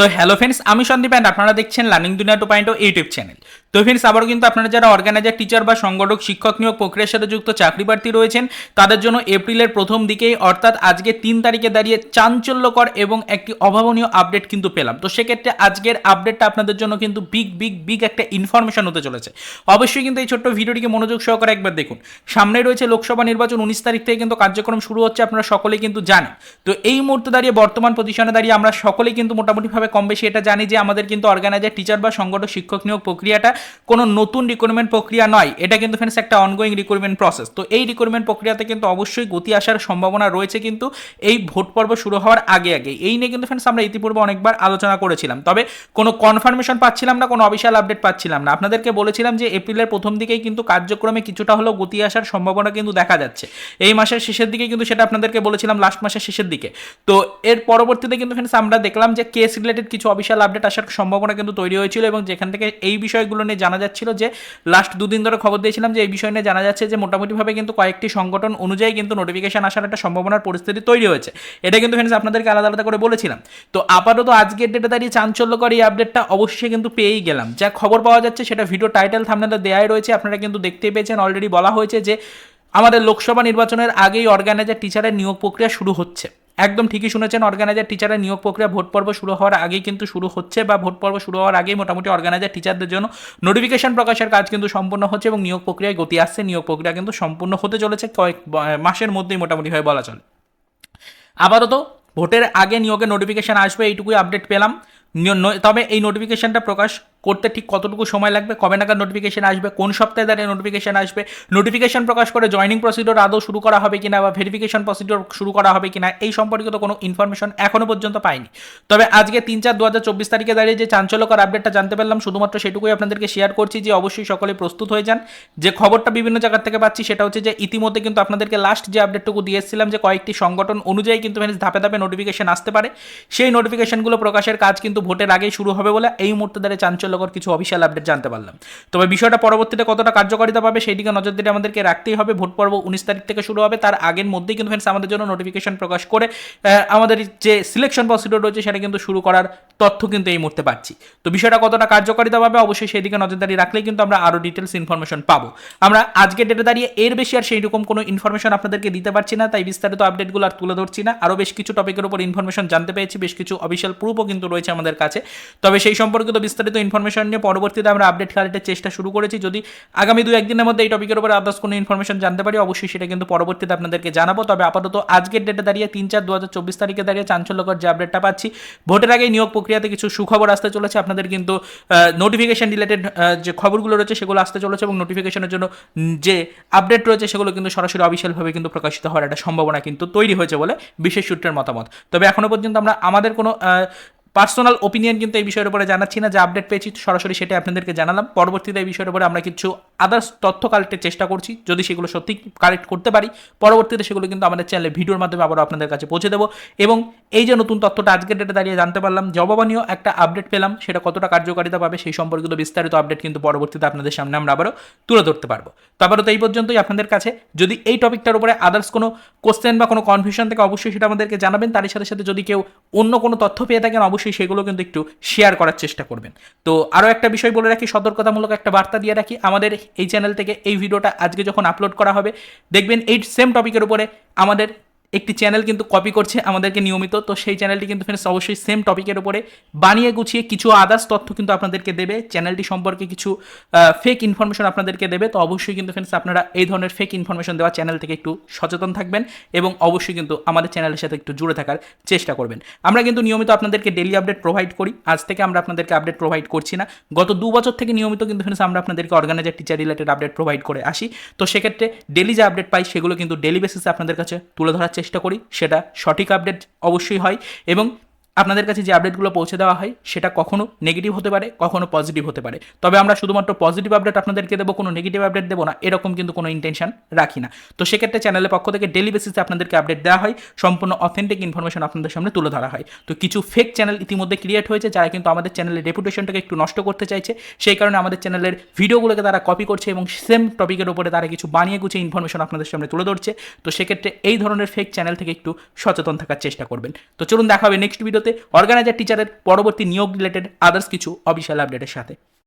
তো hello friends আমি Sandeep and আপনারা দেখছেন learning Duniya two point YouTube channel তো ফ্রেন্ডস আবারও কিন্তু আপনারা যারা অর্গানাইজার টিচার বা সংগঠক, শিক্ষক নিয়োগ প্রক্রিয়ার সাথে যুক্ত, চাকরি প্রার্থী রয়েছেন, তাদের জন্য এপ্রিলের প্রথম দিকেই, অর্থাৎ আজকে তিন তারিখে দাঁড়িয়ে চাঞ্চল্যকর এবং একটি অভাবনীয় আপডেট কিন্তু পেলাম। তো সেক্ষেত্রে আজকের আপডেটটা আপনাদের জন্য কিন্তু বিগ বিগ বিগ একটা ইনফরমেশন হতে চলেছে। অবশ্যই কিন্তু এই ছোট্ট ভিডিওটিকে মনোযোগ সহকারে একবার দেখুন। সামনে রয়েছে লোকসভা নির্বাচন, উনিশ তারিখ থেকে কিন্তু কার্যক্রম শুরু হচ্ছে, আপনারা সকলেই কিন্তু জানেন। তো এই মুহূর্তে দাঁড়িয়ে, বর্তমান পজিশনে দাঁড়িয়ে আমরা সকলেই কিন্তু মোটামুটিভাবে কম বেশি, এটা জানি যে আমাদের কিন্তু অর্গানাইজার টিচার বা সংগঠক, শিক্ষক নিয়োগ প্রক্রিয়াটা কোনো নতুন রিক্রুটমেন্ট প্রক্রিয়া নয়। এটা কিন্তু ফ্রেন্ডস একটা অনগোয়িং রিক্রুটমেন্ট প্রসেস তো এই রিক্রুটমেন্ট প্রক্রিয়াতে কিন্তু অবশ্যই গতি আসার সম্ভাবনা রয়েছে কিন্তু এই ভোট পর্ব শুরু হওয়ার আগে আগে। এই নিয়ে কিন্তু ফ্রেন্ডস আমরা ইতিপূর্বে অনেকবার আলোচনা করেছিলাম। তবে কোনো কনফার্মেশন পাচ্ছিলাম না, কোনো অফিসিয়াল আপডেট পাচ্ছিলাম না। আপনাদেরকে বলেছিলাম যে এপ্রিলের প্রথম দিকেই কিন্তু কার্যক্রমে কিছুটা হলেও গতি আসার সম্ভাবনা কিন্তু দেখা যাচ্ছে। এই মাসের শেষের দিকে কিন্তু সেটা আপনাদেরকে বলেছিলাম লাস্ট মাসের শেষের দিকে। তো এর পরবর্তীতে কিন্তু ফ্রেন্ডস আমরা দেখলাম যে কেস রিলেটেড কিছু অফিসিয়াল আপডেট আসার সম্ভাবনা কিন্তু তৈরি হয়েছিল এবং যেখান থেকে এই বিষয়গুলো নিয়ে জানা যাচ্ছিল যে লাস্ট দুদিন ধরে খবর দিয়েছিলাম যে এই বিষয় নিয়ে জানা যাচ্ছে যে মোটামুটিভাবে কিন্তু কয়েকটি সংগঠন অনুযায়ী কিন্তু নোটিফিকেশন আসার একটা সম্ভাবনার পরিস্থিতি তৈরি হয়েছে। এটা কিন্তু ফ্রেন্ডস আপনাদেরকে আলাদা আলাদা করে বলেছিলাম। তো আপাতত আজকের ডেটে দাঁড়িয়ে চাঞ্চল্যকর এই আপডেটটা অবশ্যই কিন্তু পেয়েই গেলাম। যা খবর পাওয়া যাচ্ছে সেটা ভিডিও টাইটেল থামনেলে দেয়াই রয়েছে। আপনারা কিন্তু দেখতেই পেয়েছেন অলরেডি বলা হয়েছে যে আমাদের লোকসভা নির্বাচনের আগেই অর্গানাইজার টিচারের নিয়োগ প্রক্রিয়া শুরু হচ্ছে। একদম ঠিকই শুনেছেন অর্গানাইজার টিচারের নিয়োগ প্রক্রিয়া ভোট পর্ব শুরু হওয়ার আগেই কিন্তু শুরু হচ্ছে বা ভোট পর্ব শুরু হওয়ার আগেই মোটামুটি অর্গানাইজার টিচারদের জন্য নোটিফিকেশন প্রকাশের কাজ কিন্তু সম্পূর্ণ হচ্ছে এবং নিয়োগ প্রক্রিয়ায় গতি আসছে। নিয়োগ প্রক্রিয়া কিন্তু সম্পূর্ণ হতে চলেছে কয়েক মাসের মধ্যেই মোটামুটি মোটামুটিভাবে বলা চলে। আপাতত ভোটের আগে নিয়োগের নোটিফিকেশান আসবে, এইটুকুই আপডেট পেলাম। তবে এই নোটিফিকেশনটা প্রকাশ করতে ঠিক কতটুকু সময় লাগবে? কবে নাগাদ নোটিফিকেশন আসবে? কোন সপ্তাহে দাঁড়িয়ে নোটিফিকেশন আসবে? নোটিফিকেশন প্রকাশ করে জয়নিং প্রসিডিওর আদৌ শুরু করা হবে কিনা বা ভেরিফিকেশন প্রসিডিওর শুরু করা হবে কিনা, এই সম্পর্কিত কোনো ইনফরমেশন এখনও পর্যন্ত পাইনি। তবে আজকে তিন চার দু হাজার চব্বিশ তারিখে দাঁড়িয়ে যে চাঞ্চল্যকর আপডেটটা জানতে পারলাম, শুধুমাত্র সেটুকুই আপনাদেরকে শেয়ার করছি যে অবশ্যই সকলে প্রস্তুত হয়ে যান। যে খবরটা বিভিন্ন জায়গা থেকে পাচ্ছি, সেটা হচ্ছে যে ইতিমধ্যে কিন্তু আপনাদেরকে লাস্ট যে আপডেটটুকু দিয়ে এসেছিলাম, যে কয়েকটি সংগঠন অনুযায়ী কিন্তু ধাপে ধাপে নোটিফিকেশন আসতে পারে। সেই নোটিফিকেশনগুলো প্রকাশের কাজ কিন্তু ভোটের আগেই শুরু হবে বলে এই মুহূর্তে দাঁড়িয়ে চাঞ্চল্যকর কিছু অফিসিয়াল আপডেট জানতে পারলাম। তবে বিষয়টা পরবর্তীতে কতটা কার্যকারিতা পাবে সেই দিকে নজর দিতে আমাদেরকে রাখতেই হবে। ভোট পর্ব উনিশ তারিখ থেকে শুরু হবে। তার আগের মধ্যেই কিন্তু ফ্রেন্ডস আমাদের জন্য নোটিফিকেশন প্রকাশ করে আমাদের যে সিলেকশন প্রসিডিওর রয়েছে সেটা কিন্তু শুরু করার তথ্য কিন্তু এই মুহূর্তে পাচ্ছি। তো বিষয়টা কতটা কার্যকারিতা পাবে অবশ্যই সেই দিকে নজরদারি রাখলেই কিন্তু আমরা আরও ডিটেলস ইনফরমেশন পাবো। আমরা আজকে ডেটে দাঁড়িয়ে এর বেশি আর সেই রকম কোনো ইনফরমেশন আপনাদেরকে দিতে পারছি না, তাই বিস্তারিত আপডেটগুলো আর তুলে ধরছি না। আরও বেশ কিছু টপিকের উপর ইনফরমেশন জানতে পেরেছি, বেশ কিছু অফিসিয়াল প্রুফও কিন্তু রয়েছে আমাদের কাছে। তবে সেই সম্পর্কিত বিস্তারিত ইনফরমেশন নিয়ে পরবর্তীতে আমরা আপডেট কালেক্টের চেষ্টা শুরু করেছি। যদি আগামী দু একদিনের মধ্যে এই টপিকের উপরে আদার্স কোনো ইনফরমেশন জানতে পারি, অবশ্যই সেটা কিন্তু পরবর্তীতে আপনাদেরকে জানাব। তবে আপাতত আজকের ডেটে দাঁড়িয়ে তিন চার দু হাজার চব্বিশ তারিখে দাঁড়িয়ে চাঞ্চল্যকর যে আপডেটটা পাচ্ছি, ভোটের আগে নিয়োগ প্রক্রিয়াতে কিছু সুখবর আসতে চলেছে। আপনাদের কিন্তু নোটিফিকেশন রিলেটেড যে খবরগুলো রয়েছে সেগুলো আসতে চলেছে এবং নোটিফিকেশনের জন্য যে আপডেট রয়েছে সেগুলো কিন্তু সরাসরি অফিসিয়ালভাবে কিন্তু প্রকাশিত হওয়ার একটা সম্ভাবনা কিন্তু তৈরি হয়েছে বলে বিশেষ সূত্রের মতামত। তবে এখনও পর্যন্ত আমরা আমাদের কোনো পার্সোনাল ওপিনিয়ন কিন্তু এই বিষয়ের উপরে জানাচ্ছি না, যে আপডেট পেয়েছি, সরাসরি সেটা আপনাদেরকে জানালাম। পরবর্তীতে এই বিষয়ের উপরে আমরা কিছু আদার্স তথ্য কালেক্টের চেষ্টা করছি। যদি সেগুলো সত্যি কালেক্ট করতে পারি, পরবর্তীতে সেগুলো কিন্তু আমাদের চ্যানেলে ভিডিওর মাধ্যমে আবারও আপনাদের কাছে পৌঁছে দেবো। এবং এই যে নতুন তথ্যটা আজকের ডেটে দাঁড়িয়ে জানতে পারলাম জবাবানীয় একটা আপডেট পেলাম। সেটা কতটা কার্যকারিতা পাবে সেই সম্পর্কিত বিস্তারিত আপডেট কিন্তু পরবর্তীতে আপনাদের সামনে আমরা আবারও তুলে ধরতে পারব। তো আবারও তো এই পর্যন্তই আপনাদের কাছে। যদি এই টপিকটার উপরে আদার্স কোনো কোশ্চেন বা কোনো কনফিউশন থেকে, অবশ্যই সেটা আমাদেরকে জানাবেন। তার সাথে সাথে যদি কেউ অন্য কোনো তথ্য পেয়ে থাকেন, অবশ্যই সেগুলো কিন্তু একটু শেয়ার করার চেষ্টা করবেন। তো আরও একটা বিষয় বলে রাখি, সতর্কতামূলক একটা বার্তা দিয়ে রাখি। আমাদের এই চ্যানেল থেকে এই ভিডিওটা আজকে যখন আপলোড করা হবে, দেখবেন এই সেম টপিকের উপরে আমাদের একটি চ্যানেল কিন্তু কপি করছে আমাদেরকে নিয়মিত। তো সেই চ্যানেলটি কিন্তু ফ্রেন্ডস অবশ্যই সেম টপিকের উপরে বানিয়ে গুছিয়ে কিছু আদার্স তথ্য কিন্তু আপনাদেরকে দেবে। চ্যানেলটি সম্পর্কে কিছু ফেক ইনফরমেশন আপনাদেরকে দেবে। তো অবশ্যই কিন্তু ফ্রেন্ডস আপনারা এই ধরনের ফেক ইনফরমেশন দেওয়া চ্যানেল থেকে একটু সচেতন থাকবেন এবং অবশ্যই কিন্তু আমাদের চ্যানেলের সাথে একটু জুড়ে থাকার চেষ্টা করবেন। আমরা কিন্তু নিয়মিত আপনাদেরকে ডেলি আপডেট প্রোভাইড করি। আজ থেকে আমরা আপনাদেরকে আপডেট প্রোভাইড করছি না। গত দু বছর থেকে নিয়মিত কিন্তু ফ্রেন্ডস আমরা আপনাদেরকে organiser teacher related update provide করে আসি। তো সেক্ষেত্রে ডেলি যে আপডেট পাই সেগুলো কিন্তু ডেলি বেসিসে আপনাদের কাছে তুলে ধরার চেষ্টা করি সেটা সঠিক আপডেট অবশ্যই হয় এবং আপনাদের কাছে যে আপডেটগুলো পৌঁছে দেওয়া হয়, সেটা কখনো নেগেটিভ হতে পারে, কখনো পজিটিভ হতে পারে। তবে আমরা শুধুমাত্র পজিটিভ আপডেট আপনাদেরকে দেবো, কোনো নেগেটিভ আপডেট দেবো না, এরকম কিন্তু কোনো ইন্টেনশন রাখি না। তো সেক্ষেত্রে চ্যানেলের পক্ষ থেকে ডেলি বেসিসে আপনাদেরকে আপডেট দেওয়া হয়, সম্পূর্ণ অথেন্টিক ইনফরমেশন আপনাদের সামনে তুলে ধরা হয়। তো কিছু ফেক চ্যানেল ইতিমধ্যে ক্রিয়েট হয়েছে, যারা কিন্তু আমাদের চ্যানেলের রেপুটেশনটাকে একটু নষ্ট করতে চাইছে। সেই কারণে আমাদের চ্যানেলের ভিডিওগুলোকে তারা কপি করছে এবং সেম টপিকের উপরে তারা কিছু বানিয়ে গুছিয়ে ইনফরমেশন আপনাদের সামনে তুলে ধরছে। তো সেক্ষেত্রে এই ধরনের ফেক চ্যানেল থেকে একটু সচেতন থাকার চেষ্টা করবেন। তো চলুন দেখা হবে নেক্সট ভিডিও ভিডিওতে অর্গানাইজার টিচারের পরবর্তী নিয়োগ রিলেটেড আদার্স কিছু অফিসিয়াল আপডেটের সাথে।